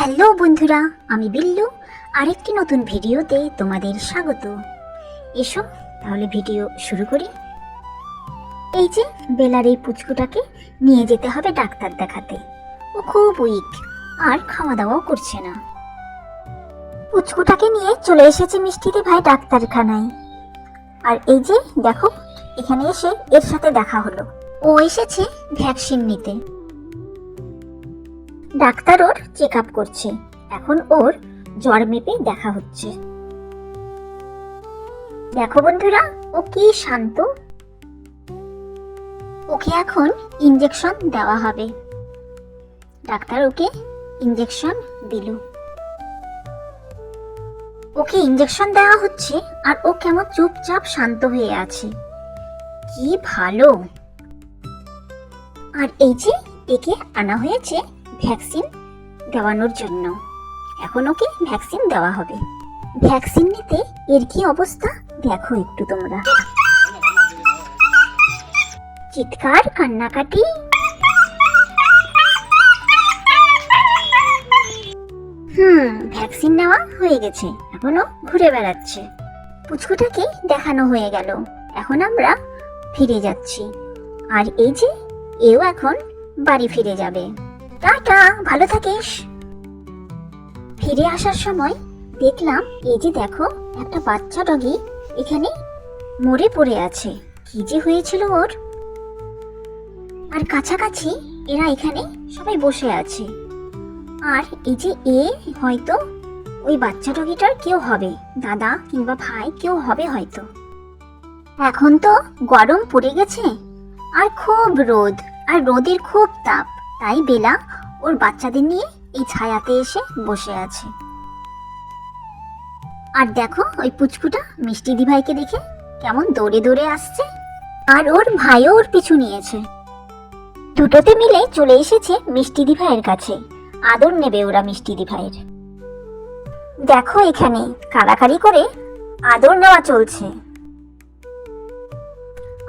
Hello বন্ধুরা, আমি বিল্লু। আরেকটি নতুন ভিডিওতে তোমাদের স্বাগত। এসো তাহলে ভিডিও শুরু করি। এই যে বেলার এই পুচকুটাকে নিয়ে যেতে হবে ডাক্তার দেখাতে। ও খুব উইক আর খাওয়া দাওয়াও করছে না। পুচকুটাকে নিয়ে চলে এসেছে মিষ্টিতে ভাই ডাক্তারখানায়। আর এই যে দেখো, এখানে এসে এর সাথে দেখা হলো। ও এসেছে ভ্যাকসিন নিতে। ডাক্তার ওর চেক আপ করছে। এখন ওর জ্বর মেপে দেখা হচ্ছে। দেখো বন্ধুরা, ও কি শান্ত। ওকে এখন ইঞ্জেকশন দেওয়া হবে। ডাক্তার ওকে ইঞ্জেকশন দিল। ওকে ইঞ্জেকশন দেওয়া হচ্ছে আর ও কেমন চুপচাপ শান্ত হয়ে আছে। কি ভালো। আর এই যে একে আনা হয়েছে ভ্যাকসিন দেওয়ানোর জন্য। এখন ওকে ভ্যাকসিন দেওয়া হবে? ভ্যাকসিন নিতে এর কি অবস্থা? দেখো একটু তোমরা। চিৎকার, কান্নাকাটি। হুম, ভ্যাকসিন নেওয়া হয়ে গেছে। এখনও ঘুরে বেড়াচ্ছে। পুচকুটাকে দেখানো হয়ে গেল। এখন আমরা ফিরে যাচ্ছি। আর এই যে, এও এখন বাড়ি ফিরে যাবে। টাটা, ভালো থাকিস। ফিরে আসার সময় দেখলাম, এই যে দেখো, একটা বাচ্চা ডগি এখানে মরে পড়ে আছে। কি যে হয়েছিল ওর। আর কাছাকাছি এরা এখানে সবাই বসে আছে। আর এই যে এ, হয়তো ওই বাচ্চা ডগিটার কেউ হবে। দাদা কিংবা ভাই কেউ হবে হয়তো। এখন তো গরম পড়ে গেছে। আর খুব রোদ, আর রোদের খুব তাপ। তাই বেলা ওর বাচ্চাদের নিয়ে এই ছায়াতে এসে বসে আছে। আর দেখো ওই পুচকুটা মিষ্টি দিভাইকে দেখে কেমন দৌড়ে দৌড়ে আসছে। আর ওর ভাইও ওর পিছু নিয়েছে। দুটোতে মিলে চলে এসেছে মিষ্টি দিভাইয়ের কাছে। আদর নেবে ওরা মিষ্টি দিভাইয়ের। দেখো এখানে কাড়াকাড়ি করে আদর নেওয়া চলছে।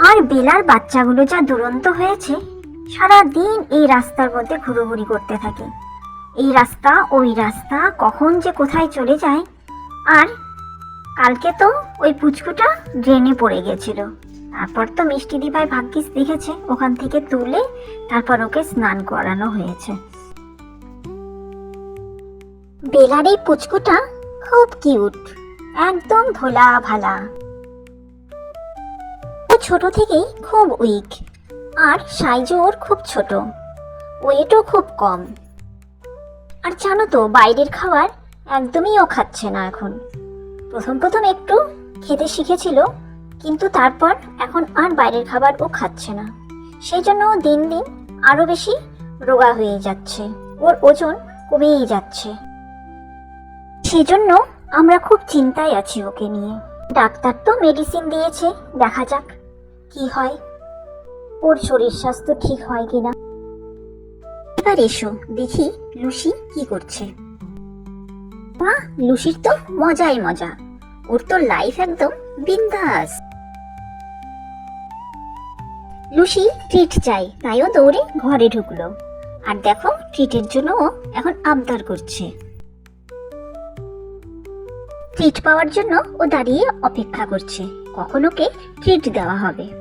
আর বেলার বাচ্চাগুলো যা দুরন্ত হয়েছে সারা দিন এই রাস্তার মধ্যে ঘুরোঘুরি করতে থাকে। এই রাস্তা, ওই রাস্তা, কখন যে কোথায় চলে যায়। আর কালকে তো ওই পুচকুটা ড্রেনে পড়ে গেছিল। তারপর তো মিষ্টি দিভাই ভাগ্যিস দেখেছে, ওখান থেকে তুলে তারপর ওকে স্নান করানো হয়েছে। বেলার এই পুচকুটা খুব কিউট, একদম ভোলা ভালা ও ছোট থেকেই খুব উইক। আর সাইজও ওর খুব ছোট। ওয়েটও খুব কম। আর জানো তো, বাইরের খাবার একদমই ও খাচ্ছে না এখন। প্রথম প্রথম একটু খেতে শিখেছিল, কিন্তু তারপর এখন আর বাইরের খাবার ও খাচ্ছে না। সেই জন্য দিন দিন আরও বেশি রোগা হয়ে যাচ্ছে। ওর ওজন কমেই যাচ্ছে। সেজন্য আমরা খুব চিন্তায় আছি ওকে নিয়ে। ডাক্তার তো মেডিসিন দিয়েছে, দেখা যাক কি হয়। ওর শরীর স্বাস্থ্য ঠিক হয় কিনা? এবার এসো, দেখি লুসি কি করছে। মা, লুসির তো মজাই মজা। ওর তো লাইফ একদম বিন্দাস। লুসি ট্রিট চাই তাই ও দৌড়ে ঘরে ঢুকলো। আর দেখো ট্রিটের জন্য ও এখন আবদার করছে। ট্রিট পাওয়ার জন্য ও দাঁড়িয়ে অপেক্ষা করছে। কখন ওকে ট্রিট দেওয়া হবে?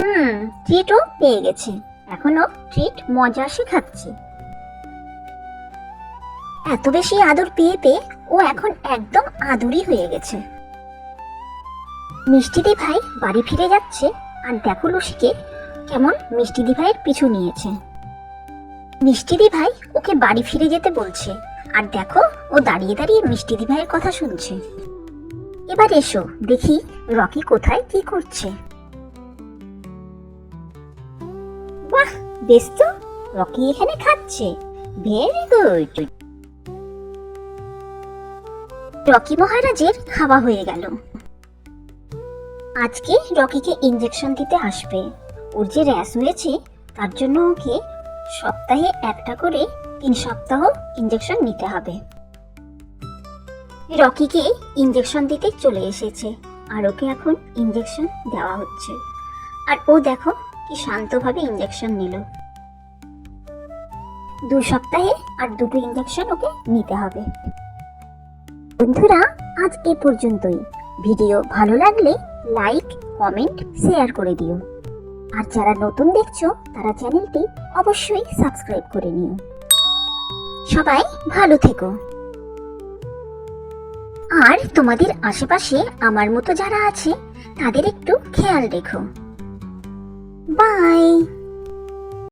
হুম ট্রিটও পেয়ে গেছে। এখনও ট্রিট মজা শেখাচ্ছে। এত বেশি আদর পেয়ে পেয়ে ও এখন একদম আদুরি হয়ে গেছে। মিষ্টিদি ভাই বাড়ি ফিরে যাচ্ছে আর দেখো লুসিকে কেমন মিষ্টিদি ভাইয়ের পিছু নিয়েছে। মিষ্টিদি ভাই ওকে বাড়ি ফিরে যেতে বলছে আর দেখো ও দাঁড়িয়ে দাঁড়িয়ে মিষ্টিদি ভাইয়ের কথা শুনছে। এবার এসো দেখি রকি কোথায় কি করছে। বেশ তো রকি এখানে খাচ্ছে। ভেরি গুড রকি মহারাজের খাওয়া হয়ে গেল। আজকে রকিকে ইঞ্জেকশন দিতে আসবে। ওর যে র্যাশ হয়েছে তার জন্য ওকে সপ্তাহে একটা করে তিন সপ্তাহ ইঞ্জেকশন নিতে হবে। রকিকে ইঞ্জেকশন দিতে চলে এসেছে, আর ওকে এখন ইঞ্জেকশন দেওয়া হচ্ছে। আর ও দেখো কি শান্তভাবে ইঞ্জেকশন নিল? দু সপ্তাহে আর দুটো ইঞ্জেকশন ওকে নিতে হবে। বন্ধুরা, আজ এ পর্যন্তই। ভিডিও ভালো লাগলে লাইক কমেন্ট শেয়ার করে দিও। আর যারা নতুন দেখছ, তারা চ্যানেলটি অবশ্যই সাবস্ক্রাইব করে নিও। সবাই ভালো থেকো। আর তোমাদের আশেপাশে আমার মতো যারা আছে, তাদের একটু খেয়াল রেখো। Bye!